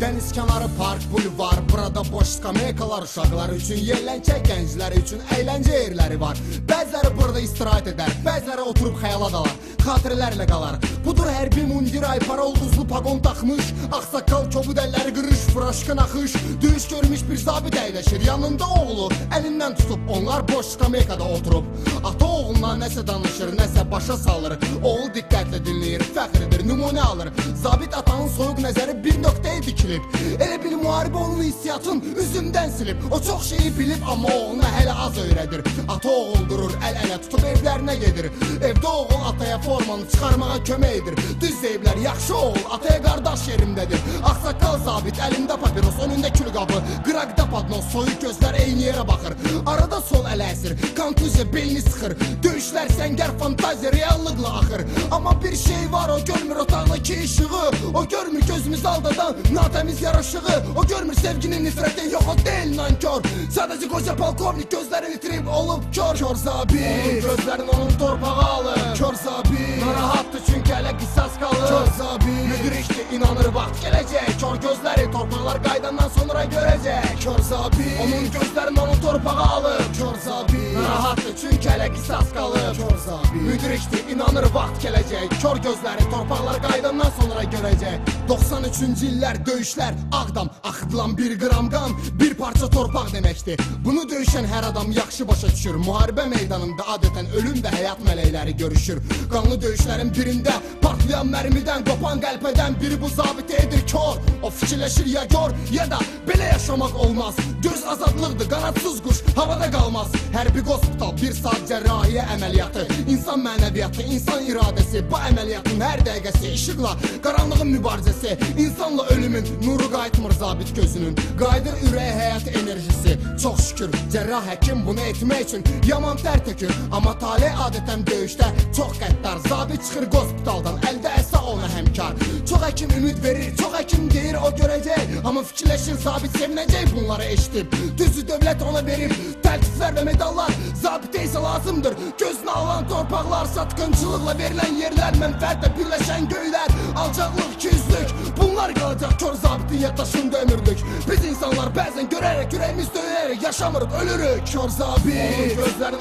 Deniz kenarı park bulvar. Burada boş skameykalar uşaqlar üçün Yerləncək gənclər üçün əyləncə yerləri var. Bəziləri burada istirahət edər Bəziləri oturub xəyala dalar. Xatirələrlə qalar Budur hərbi mundir aypara ulduzlu pagon taxmış Ağsaqqal kobud əlləri qırış Fıraşqın axış Döyüş görmüş bir zabit əyləşir Yanında oğlu. Əlindən tutub Onlar boş skameykada oturub Ata oğluna nəsə danışır Nəsə başa salır. Oğul diqqətlə dinləyir Fəxridir nümunə alır. Zabit atanın soyuq nəzəri bir nöqtəyə dikilib Elə bil müharibə onun hissiyatın üzündən silib O çox şeyi bilib amma oğluna hələ az öyrədir Ata oğul durur əl ələ tutub evlərinə gedir Evdə oğul ataya formanı çıxarmağa kömək edir. Düz deyiblər yaxşı oğul ataya qardaş yerimdədir Ağsaqqal zabit əlində papiros önündə külqabı Qıraqda padnos soyuq gözlər eyni yerə baxır Arada sol ələ əsir kontuziya belini sıxır Döyüşlər səngər fantaziya reallıqla axır Amma bir şey var o görmür otaqdakı işığı O görmür gözümüzü aldadan natəmiz yaraşığı. O görmür sevginin nifrəti yox o deyil nankör. Sadəcə qoca polkovnik gözlərini itirib olub kör. Kör zabit. Gözlərin onun torpağı alır Kör zabit. Narahatdır çünki hələ qisas qalır Kör zabit. Müdrikdir inanır vaxt gələcək Kör gözləri torpaqlar qaydandan sonra görəcək Kör zabit. Onun gözlərin onun torpağı alır Kör zabit. Narahatdır çünki hələ qisas qalır Kör zabit. Müdrikdir inanır vaxt gələcək Kör gözləri torpaqlar qaydandan sonra görəcək 93-cü illər döyüşlər Ağdam axıdılan bir qram qan Bir parça torpaq deməkdir Bunu döyüşən hər adam yaxşı başa düşür. Müharibə meydanında adətən ölüm və həyat mələkləri görüşür. Qanlı döyüşlərin birində partlayan mərmidən Qopan qəlpədən biri bu zabiti edir kör. O fikirləşir ya gör ya da belə yaşamaq olmaz. Göz azadlıqdır qanadsız quş havada qalmaz Hərbi qospital bir saat cərrahiyyə əməliyyatı İnsan mənəviyyatı, insan iradəsi Bu əməliyyatın hər dəqiqəsi işıqla Qaranlığın mübarizəsi İnsanla ölümün nuru qayıtmır zabit gözünün. Qayıdır ürək həyat enerjisi. Çox şükür cərrah həkim bunu etmək üçün Yaman tər tökür. Amma tale adətən döyüşdə çox qəddar Zabit çıxır qospitaldan əldə əsa ona həmkar Çox həkim ümid verir, çox həkim deyir o görəcək Amma fikirləşir zabit sevinəcək bunları eşitib Düzü dövlət ona verib təltiflər və medallar Zabitə isə lazımdır Gözünə alan torpaqlar Satqınçılıqla verilən yerlər Mənfəətlə birləşən göylər Alçaqlıq, ikiyüzlük Bunlar qalacaq kör zabitin yaddaşında ömürlük. Biz insanlar bəzən görərək ürəyimiz döyərək Yaşamırıq, ölürük. Kör zabit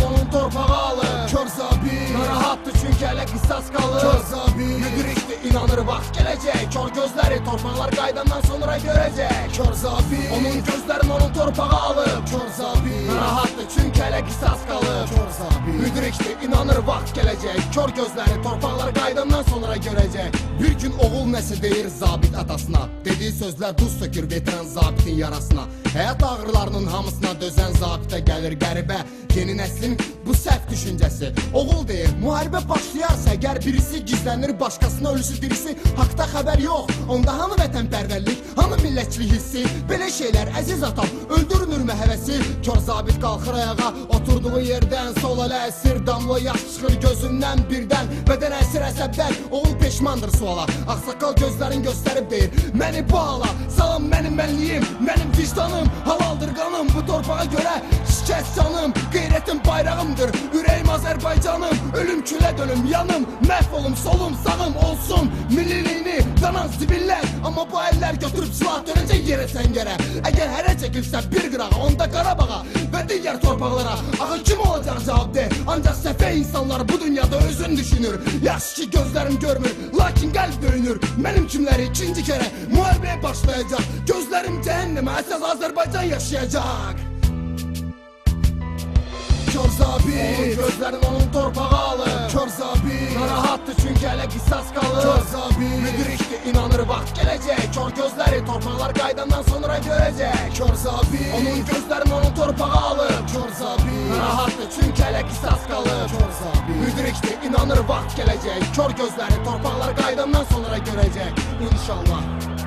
onun torpağı alır Kör zabit Narahatdır çünki hələ qisas qalır Kör zabit Müdrikdir inanır vaxt gələcək Kör gözləri torpaqlar qaydandan sonra görəcək Kör zabit Onun gözlərin onun torpağı alır Kör zabit Narahatdır çünki hələ qisas qalır Kör zabit Müdrikdir inanır vaxt gələcək Kör gözləri torpaqlar qaydandan sonra görəcək Bir gün oğul nəsə deyir zabit atasına. Dediyi sözlər duz sökür veteran zabitin yarasına. Həyat ağrılarının hamısına dözən zabitə gəlir qəribə Yeni nəslin bu səhv düşüncəsi Oğul deyir müharibə başlayarsa əgər birisi gizlənir başqasına ölüsü dirisi Haqda xəbər yox onda hanı vətənpərvərlik Hanı millətçilik hissi. Belə şeylər əziz atam öldürmürmü həvəsi? Kör zabit qalxır ayağa oturduğu yerdən Sol ələ əsir. Damla yaş çıxır gözündən birdən Bədən əsir əsəbdən. Oğul peşmandır suala Ağsaqqal gözlərin göstərib deyir. Məni bu hala salam mənim mənliyim Mənim vicdanım halaldır qanım. Bu torpağa görə şikəst canım Qeyrətim bayrağımdır. Ürəyim Azərbaycanım Ölüm külə dönüm. Yanım məhv olum solum sağım olsun. Milliliyini danan zibillər Amma bu əllər götürüb silah dönəcək yerə səngərə Əgər hərə çəkilsə bir qırağa onda Qarabağa Və digər torpaqlara Axı kim olacaq cavab de? Ancaq səfeh insanlar bu dünyada özün düşünür. Yaxşı ki gözlərim görmür lakin qəlb döyünür Mənim kimləri ikinci kərə müharibəyə başlayacaq Gözlərim cəhənnəmə əsas Azərbaycan yaşayacaq Kör zabit Gözlərin onun torpağı alır Kör zabit Narahatdır çünki hələ qisas qalır Kör zabit Müdrikdir inanır vaxt gələcək Kör gözləri torpaqlar qaydandan sonra görəcək Kör zabit Onun gözlərin onun torpağı alır Kör zabit Narahatdır çünki hələ qisas qalır Kör zabit Müdrikdir inanır vaxt gələcək Kör gözləri torpaqlar qaydandan sonra görəcək İnşallah